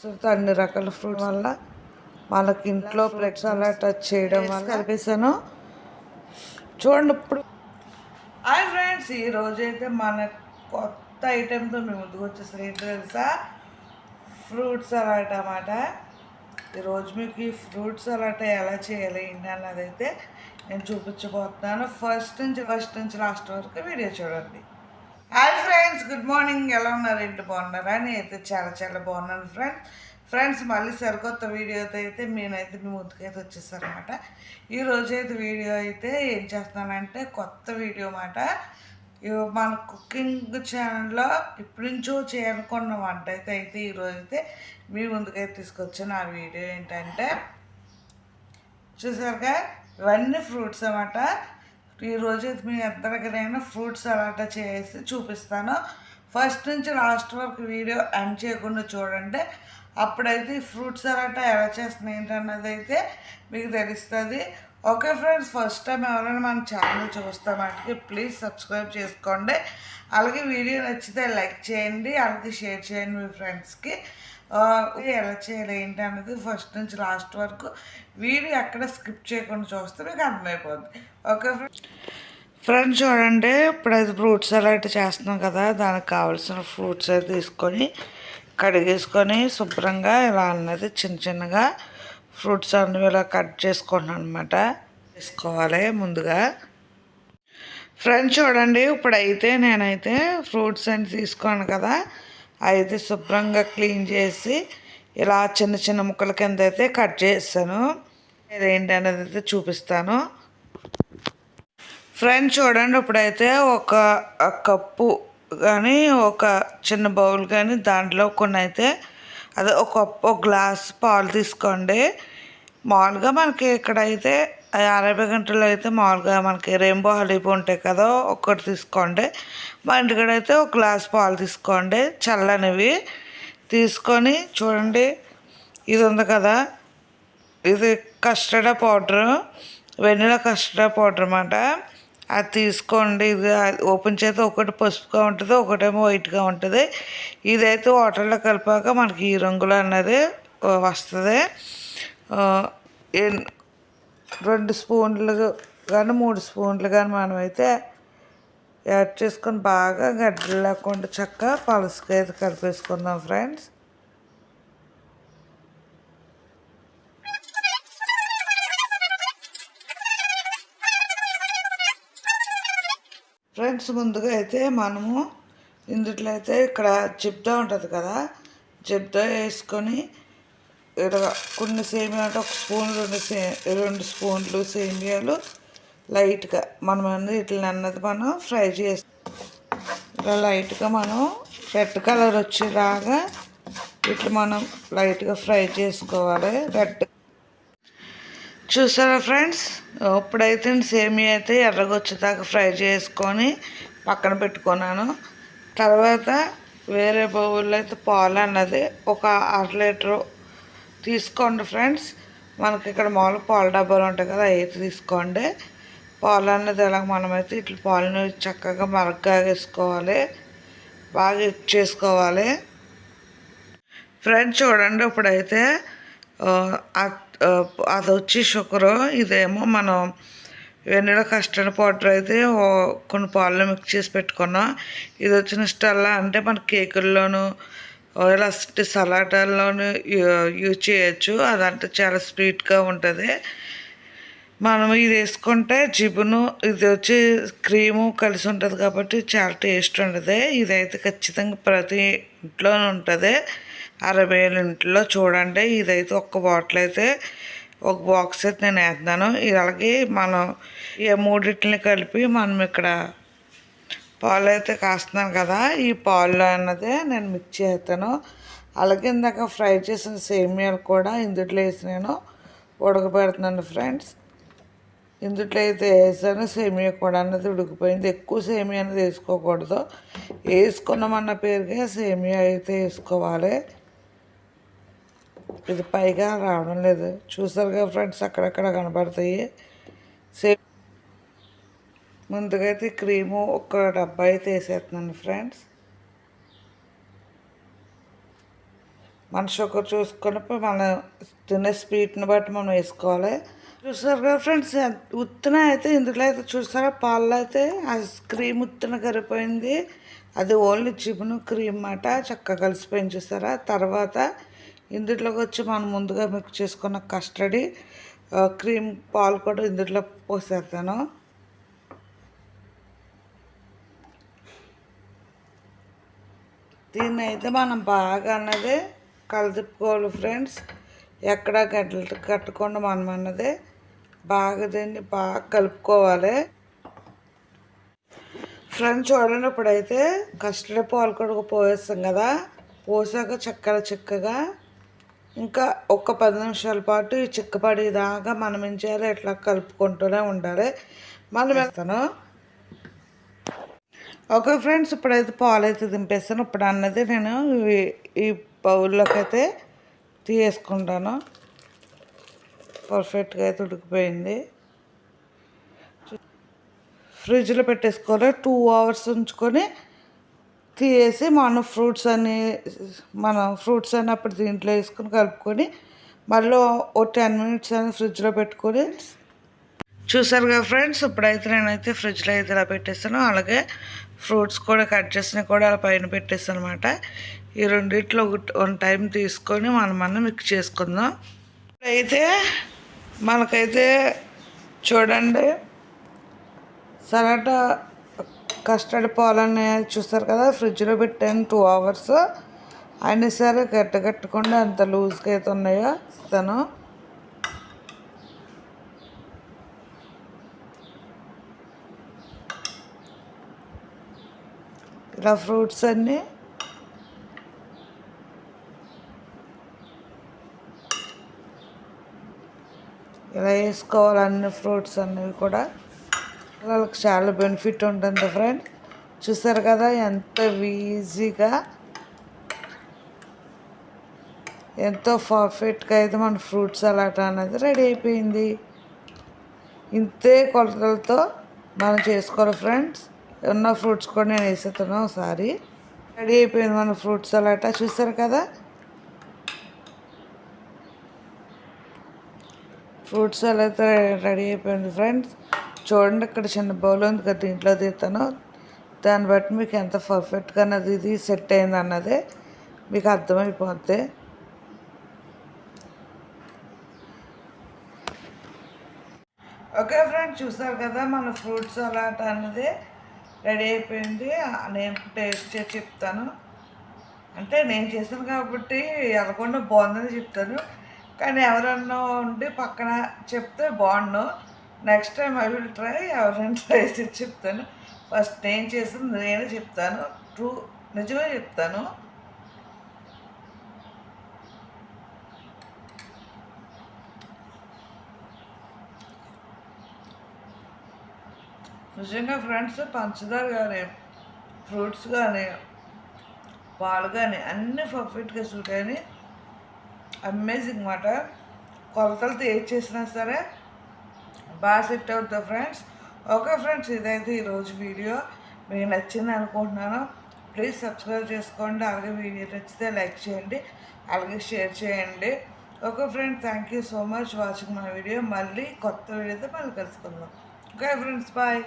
Fruits అన్ని రకాల fruits వల్ల మనకి ఇంట్లో ఫ్రెక్స్ అలా టచ్ చేయడం వల్ల కలిపేసాను చూడండి ఇప్పుడు. హాయ్ ఫ్రెండ్స్ ఈ రోజు అయితే మన కొత్త ఐటెంతో మేము ముందుకు వచ్చేసారు ఏంటో తెలుసా? ఫ్రూట్ సలాడ్ అన్నమాట. ఈరోజు మీకు ఈ ఫ్రూట్ సలాడ్ ఎలా చేయాలి ఏంటి అన్నది అయితే నేను చూపించబోతున్నాను. ఫస్ట్ నుంచి ఫస్ట్ నుంచి లాస్ట్ వరకు వీడియో చూడండి. హాయ్ ఫ్రెండ్స్ గుడ్ మార్నింగ్ ఎలా ఉన్నారు? ఏంటి? బాగున్నారా? నేనైతే చాలా చాలా బాగున్నాను ఫ్రెండ్స్ ఫ్రెండ్స్ మళ్ళీ సరికొత్త వీడియోతో అయితే నేనైతే మీ ముందుకైతే వచ్చేసారనమాట ఈరోజు అయితే వీడియో అయితే ఏం చేస్తున్నానంటే కొత్త వీడియో మాట. మన కుకింగ్ ఛానల్లో ఇప్పటి నుంచో చేయాలనుకున్న వంట అయితే అయితే ఈరోజు అయితే మీ ముందుకైతే తీసుకొచ్చాను. ఆ వీడియో ఏంటంటే చూసారుగా? ఇవన్నీ ఫ్రూట్స్ అన్నమాట. ఈరోజు అయితే మీ అందరికైనా ఫ్రూట్స్ అలాట చేసి చూపిస్తాను. ఫస్ట్ నుంచి లాస్ట్ వరకు వీడియో ఎండ్ చేయకుండా చూడండి. అప్పుడైతే ఈ ఫ్రూట్స్ అలాట ఎలా చేస్తున్నాయి ఏంటన్నది అయితే మీకు తెలుస్తుంది. ఓకే ఫ్రెండ్స్ ఫస్ట్ టైం ఎవరైనా మన ఛానల్ చూస్తామంటే ప్లీజ్ సబ్స్క్రైబ్ చేసుకోండి. అలాగే వీడియో నచ్చితే లైక్ చేయండి అలాగే షేర్ చేయండి మీ ఫ్రెండ్స్కి. ఎలా చేయాలి ఏంటి అనేది ఫస్ట్ నుంచి లాస్ట్ వరకు వీడియో ఎక్కడ స్కిప్ చేయకుండా చూస్తే మీకు అర్థమైపోద్ది. ఓకే ఫ్రెండ్స్ చూడండి ఇప్పుడు అది ఫ్రూట్స్ సలాడ్ చేస్తున్నాం కదా దానికి కావాల్సిన ఫ్రూట్స్ అయితే తీసుకొని కడిగేసుకొని శుభ్రంగా ఇలా అన్నది చిన్న చిన్నగా ఫ్రూట్స్ అన్నీ ఇలా కట్ చేసుకుంటున్నాను అనమాట తీసుకోవాలి ముందుగా. ఫ్రెండ్స్ చూడండి ఇప్పుడైతే నేనైతే ఫ్రూట్స్ అని తీసుకోను కదా అయితే శుభ్రంగా క్లీన్ చేసి ఇలా చిన్న చిన్న ముక్కల కింద అయితే కట్ చేస్తాను. ఇదేంటి అనేది అయితే చూపిస్తాను. ఫ్రెండ్స్ చూడండి ఇప్పుడైతే ఒక కప్పు కానీ ఒక చిన్న బౌల్ కానీ దాంట్లో కొన్ని అయితే అదే ఒక ఒక గ్లాస్ పాలు తీసుకోండి. మామూలుగా మనకి ఇక్కడైతే అరవై గంటలు అయితే మామూలుగా మనకి రెయిన్బో హలీపు ఉంటాయి కదా ఒక్కటి తీసుకోండి. మా ఇంటికాడ అయితే ఒక గ్లాస్ పాలు తీసుకోండి చల్లనివి తీసుకొని చూడండి. ఇది ఉంది కదా ఇది custard powder vanilla custard powder అన్నమాట. అది తీసుకోండి. ఇది ఓపెన్ చేస్తే ఒకటి పసుపుగా ఉంటుంది ఒకటేమో వైట్గా ఉంటుంది. ఇదైతే వాటర్లో కలిపాక మనకి ఈ రంగులో అన్నది వస్తుంది. రెండు స్పూన్లు కానీ మూడు స్పూన్లు కానీ మనమైతే యాడ్ చేసుకొని బాగా గడ్డలు లేకుండా చక్క పలుసుగా అయితే కలిపేసుకుందాం ఫ్రెండ్స్. ఫ్రెండ్స్ ముందుగా అయితే మనము ఇందుట్లో అయితే ఇక్కడ చెప్తా ఉంటుంది కదా. చెప్తా వేసుకొని ఇక్కడ కొన్ని సేమియా అంటే ఒక స్పూన్ రెండు సే రెండు స్పూన్లు సేమియాలు లైట్గా మనం అన్నది ఇట్లా అన్నది మనం ఫ్రై చేసి ఇట్లా లైట్గా మనం రెడ్ కలర్ వచ్చేలాగా ఇట్లా మనం లైట్గా ఫ్రై చేసుకోవాలి. రెడ్ చూసారా ఫ్రెండ్స్? ఇప్పుడైతే సేమియా అయితే ఎర్రగొచ్చేదాకా ఫ్రై చేసుకొని పక్కన పెట్టుకున్నాను. తర్వాత వేరే బౌల్లో అయితే పాలు అన్నది ఒక అర లీటరు తీసుకోండి ఫ్రెండ్స్. మనకి ఇక్కడ మామూలు పాల డబ్బాలు ఉంటాయి కదా అవి తీసుకోండి. పాలు అన్నది ఎలా మనమైతే ఇట్లా పాలను చక్కగా మరగ్గా వేసుకోవాలి. బాగా ఇచ్చేసుకోవాలి ఫ్రెండ్స్ చూడండి ఇప్పుడైతే అది వచ్చి షుగరు ఇదేమో మనం వెన్నెల కస్టర్డ్ పౌడర్ అయితే కొన్ని పాలలో మిక్స్ చేసి పెట్టుకున్నాం. ఇది వచ్చిన స్టల్లా అంటే మన కేకుల్లోను ఇలాంటి ఇలా సలాటాల్లోనూ యూజ్ చేయొచ్చు. అదంటే చాలా స్వీట్గా ఉంటుంది. మనం ఇది వేసుకుంటే జిబును ఇది వచ్చి క్రీము కలిసి ఉంటుంది కాబట్టి చాలా టేస్ట్ ఉంటుంది ఇదైతే ఖచ్చితంగా ప్రతి ఇంట్లోనే ఉంటుంది. అరవై ఏళ్ళ ఇంట్లో చూడండి ఇదైతే ఒక్క బాటిల్ అయితే ఒక బాక్స్ అయితే నేను వేస్తున్నాను. ఇది అలాగే మనం ఈ మూడింటిని కలిపి మనం ఇక్కడ పాలు అయితే కాస్తున్నాను కదా ఈ పాలు అన్నదే నేను మిక్స్ చేస్తాను. అలాగే ఇందాక ఫ్రై చేసిన సేమియాలు కూడా ఇందుట్లో వేసి నేను ఉడకబెడుతున్నాను ఫ్రెండ్స్. ఇందుట్లో అయితే వేసాను సేమియా కూడా అన్నది ఉడికిపోయింది. ఎక్కువ సేమియా అనేది వేసుకోకూడదు. వేసుకున్నామన్న పేరుగా సేమియా అయితే వేసుకోవాలి. ఇది పైగా రావడం లేదు. చూసారుగా ఫ్రెండ్స్ అక్కడక్కడ కనబడతాయి. సే ముందుగా అయితే క్రీము ఒక డబ్బా అయితే వేసేస్తున్నాను ఫ్రెండ్స్. మన షుగర్ చూసుకొని మనం తినే స్వీట్ని బట్టి మనం వేసుకోవాలి. చూసారు కదా ఫ్రెండ్స్ ఉత్తిన అయితే ఇందులో అయితే చూసారా? పాలు అయితే ఆ క్రీమ్ ఉత్తిన కరిపోయింది అది ఓన్లీ చిబును క్రీమ్ మాట చక్కగా కలిసిపోయింది చూసారా? తర్వాత ఇందులోకి వచ్చి మనం ముందుగా మిక్స్ చేసుకున్న కస్టడీ క్రీమ్ పాలు కూడా ఇందులో పోసేస్తాను. దీన్ని అయితే మనం బాగా అన్నది కలుపుకోవాలి ఫ్రెండ్స్. ఎక్కడ గడ్డలు కట్టకుండా మనం అన్నది బాగా దీన్ని బాగా కలుపుకోవాలి. ఫ్రెండ్స్ చూడండి ఇప్పుడైతే కస్టర్డ్ పాలు కూడా పోసేస్తాం కదా. పోసాక చక్కగా చిక్కగా ఇంకా ఒక పది నిమిషాల పాటు ఈ చిక్కపడేదాకా మనం ఏం చేయాలి? ఇట్లా కలుపుకుంటూనే ఉండాలి. మనం వేస్తాను ఓకే ఫ్రెండ్స్ ఇప్పుడైతే పాలు అయితే దింపేస్తాను. ఇప్పుడు అన్నది నేను ఈ బౌల్లోకి అయితే తీసేసుకుంటాను పర్ఫెక్ట్గా అయితే ఉడికిపోయింది. ఫ్రిడ్జ్లో పెట్టేసుకోవాలి. టూ అవర్స్ ఉంచుకొని తీసేసి మనం ఫ్రూట్స్ అన్ని మనం ఫ్రూట్స్ అని అప్పుడు దీంట్లో వేసుకొని కలుపుకొని మళ్ళీ ఓ టెన్ మినిట్స్ అని ఫ్రిడ్జ్లో పెట్టుకొని. చూసారు కదా ఫ్రెండ్స్ ఇప్పుడైతే నేనైతే ఫ్రిడ్జ్లో అయితే ఇలా పెట్టేస్తాను. అలాగే ఫ్రూట్స్ కూడా కట్ చేసినవి కూడా అలా పైన పెట్టేస్తాను అనమాట ఈ రెండిట్లో వన్ టైం తీసుకొని మనం మనం మిక్స్ చేసుకుందాం. అయితే మనకైతే చూడండి సలాటా కస్టర్డ్ పాలని చూస్తారు కదా ఫ్రిడ్జ్లో పెట్టాను టూ అవర్స్ అయినా సరే గట్ట కట్టకుండా అంత లూజ్గా అయితే ఉన్నాయో ఇస్తాను ఇలా ఫ్రూట్స్ అన్నీ. ఇలా వేసుకోవాలి అన్ని ఫ్రూట్స్ అన్నీ కూడా. వాళ్ళకి చాలా బెనిఫిట్ ఉంటుంది ఫ్రెండ్. చూసారు కదా ఎంత ఈజీగా ఎంతో పర్ఫెక్ట్గా అయితే మన ఫ్రూట్స్ అలాట అనేది రెడీ అయిపోయింది. ఇంతే కొలతలతో మనం చేసుకోవాలి ఫ్రెండ్స్. ఉన్న ఫ్రూట్స్ కూడా నేను వేసేస్తాను ఒకసారి. రెడీ అయిపోయింది మన ఫ్రూట్స్ అలాట. చూసారు కదా? ఫ్రూట్స్ అలా అయితే రెడీ అయిపోయింది ఫ్రెండ్స్. చూడండి ఇక్కడ చిన్న బౌల్ ఉంది కదా దీంట్లో తీస్తాను. దాన్ని బట్టి మీకు ఎంత పర్ఫెక్ట్గా అన్నది ఇది సెట్ అయింది అన్నది మీకు అర్థమైపోద్ది. ఓకే ఫ్రెండ్ చూసారు కదా మన ఫ్రూట్స్ అలాంటి అన్నది రెడీ అయిపోయింది. నేను టేస్ట్ చేసి చెప్తాను. అంటే నేను చేశాను కాబట్టి ఎలకుండా బాగుందని చెప్తాను. కానీ ఎవరన్నా ఉండి పక్కన చెప్తే బాగుండు. Next time I will try ఎవరైనా ట్రై చేసి చెప్తాను. ఫస్ట్ నేను చేసింది నేనే చెప్తాను. ట్రూ నిజమే చెప్తాను. నిజంగా ఫ్రెండ్స్ పంచదార కానీ ఫ్రూట్స్ కానీ పాలు కానీ అన్నీ పర్ఫెక్ట్గా సూట్ అమేజింగ్ మాట. కొలతలతో ఏది చేసినా సరే బాగా సెట్ అవుతుంది ఫ్రెండ్స్ ఓకే ఫ్రెండ్స్ ఇదైతే ఈరోజు వీడియో మీకు నచ్చింది అనుకుంటున్నాను. ప్లీజ్ సబ్స్క్రైబ్ చేసుకోండి. అలాగే వీడియో నచ్చితే లైక్ చేయండి. అలాగే షేర్ చేయండి. Okay friends thank you so much watching my video మళ్ళీ కొత్త వీడియోతో మళ్ళీ కలుసుకుందాం. Okay friends bye